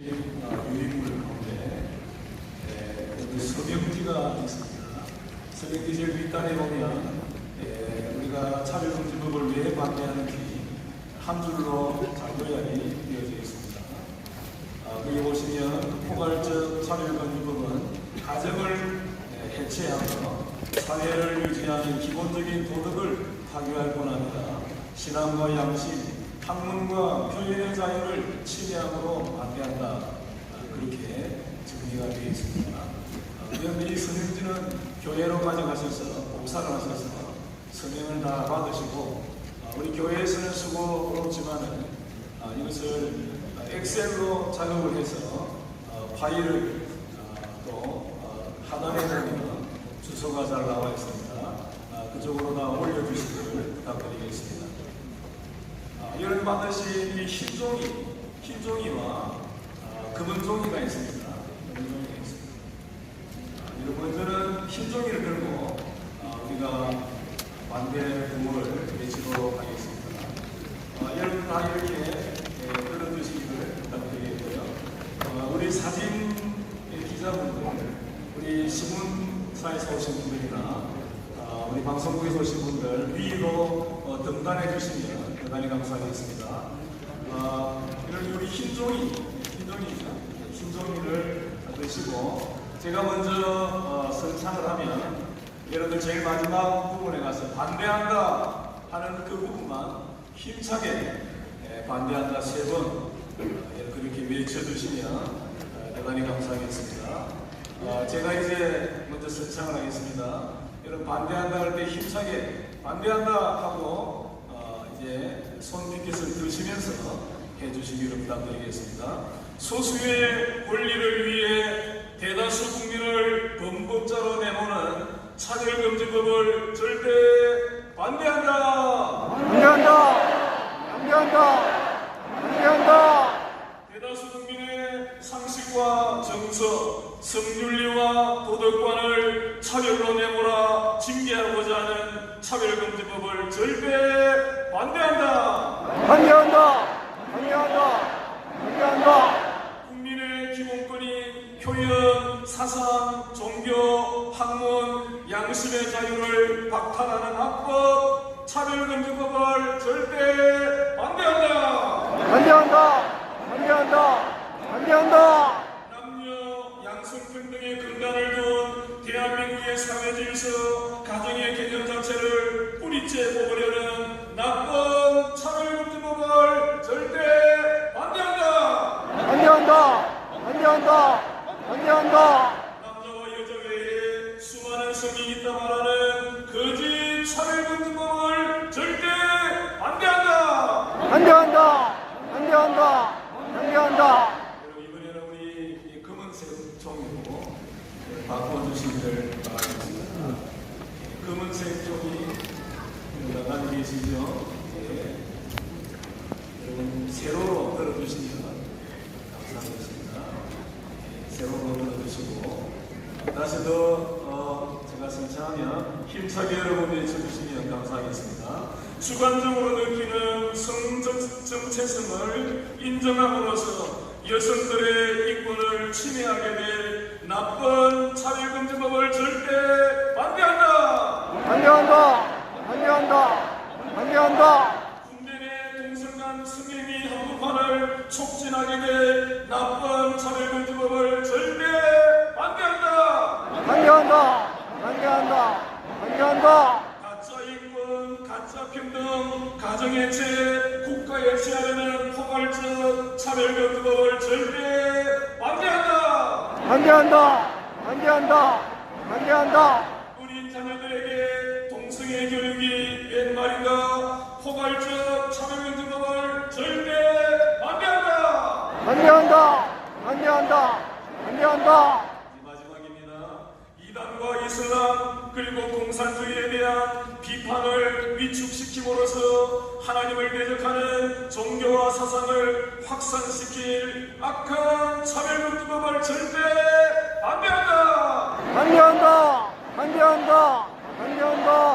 유인물 가운데 에, 여기 서명지가 있습니다. 서명지 제일 윗단에 보면 에, 우리가 차별금지법을 왜 반대하는지 한 줄로 장도약이 되어져 있습니다. 아, 거기 보시면 포괄적 차별금지법은 가정을 에, 해체하며 사회를 유지하는 기본적인 도덕을 파괴할 뿐 아니라 신앙과 양심, 학문과 표현의 자유를 침해함으로 반대한다. 아, 그렇게 정리가 되어 있습니다. 아, 그런데 이 성경지는 교회로 가져가셔서 복사를 하셔서 성령을 다 받으시고 아, 우리 교회에서는 수고롭지만은 아, 이것을 엑셀로 작업을 해서 어, 파일을 아, 또 어, 하단에 보면 주소가 잘 나와 있습니다. 아, 그쪽으로 다 올려주시기를 부탁드리겠습니다. 아, 여러분 받으신 이 흰종이, 흰종이와 아, 금은 종이가 있습니다. 금은 종이가 있습니다. 아, 여러분들은 흰종이를 들고 아, 우리가 반대 구호를 외치도록 하겠습니다. 아, 여러분 다 이렇게 예, 들어주시기를 부탁드리겠고요. 아, 우리 사진 기자분들, 우리 신문사에서 오신 분들이나 아, 우리 방송국에서 오신 분들 위로 어, 등단해 주시면 대단히 감사하겠습니다. 아, 이런 우리 흰종이, 흰종이죠. 흰종이를 드시고 제가 먼저 어, 선창을 하면 여러분들 제일 마지막 부분에 가서 반대한다 하는 그 부분만 힘차게 예, 반대한다 세 번 그렇게 외쳐주시면 어, 대단히 감사하겠습니다. 어, 제가 이제 먼저 선창을 하겠습니다. 여러분 반대한다 할 때 힘차게 반대한다 하고 어, 이제 손빛깃을 드시면서 해주시기를 부탁드리겠습니다. 소수의 권리를 위해 대다수 국민을 범법자로 내모는 차별금지법을 절대 반대한다. 반대한다! 반대한다! 반대한다! 대다수 국민의 상식과 정서, 성윤리와 도덕관을 차별로 내몰아 징계하고자 하는 차별금지법을 절대 반대한다. 반대한다! 반대한다! 반대한다! 국민의 기본권인 표현, 사상, 종교, 학문, 양심의 자유를 박탈하는 합법 차별금지법을 절대 반대한다. 반대한다! 반대한다! 반대한다! 남녀 양성평등의 근간을 둔 대한민국의 사회 질서, 가정의 개념 자체를 뿌리째 뽑으려는 나쁜 차별금지법을 절대 반대한다. 반대한다! 반대한다! 반대한다! 남자와 여자 외에 수많은 성이 있다 말하는 거짓 차별금지법을 절대 반대한다. 반대한다! 반대한다! 반대한다! 여러분 이번에는 우리 이 검은색 종이로 바꿔주시기를 바라겠습니다. 검은색 종이 나가고 계시죠? 예. 여러분 세로로 들어주시면 감사하겠습니다. 예, 세로로 들어주시고 다시 더 어, 제가 선창하면 힘차게 여러분 외쳐주시면 감사하겠습니다. 주관적으로 느끼는 성정체성을 인정함으로써 여성들의 인권을 침해하게 될 나쁜 차별금지법을 절대 반대한다. 반대한다! 반대한다! 반대한다! 군대 내 동성 간 성행위 한복판을 촉진하게 될 나쁜 차별금지법을 절대 반대한다. 반대한다! 반대한다! 반대한다! 가짜 인권, 가짜 평등, 가정해체, 국가해체하려는 포괄적 차별금지법을 절대 반대한다. 반대한다! 반대한다! 반대한다! 우리 자녀들에게 동성애 교육이 반대한다. 반대한다! 반대한다! 마지막입니다. 이단과 이슬람 그리고 공산주의에 대한 비판을 위축시킴으로써 하나님을 대적하는 종교와 사상을 확산시킬 악한 차별금지법을 절대 반대한다. 반대한다! 반대한다! 반대한다!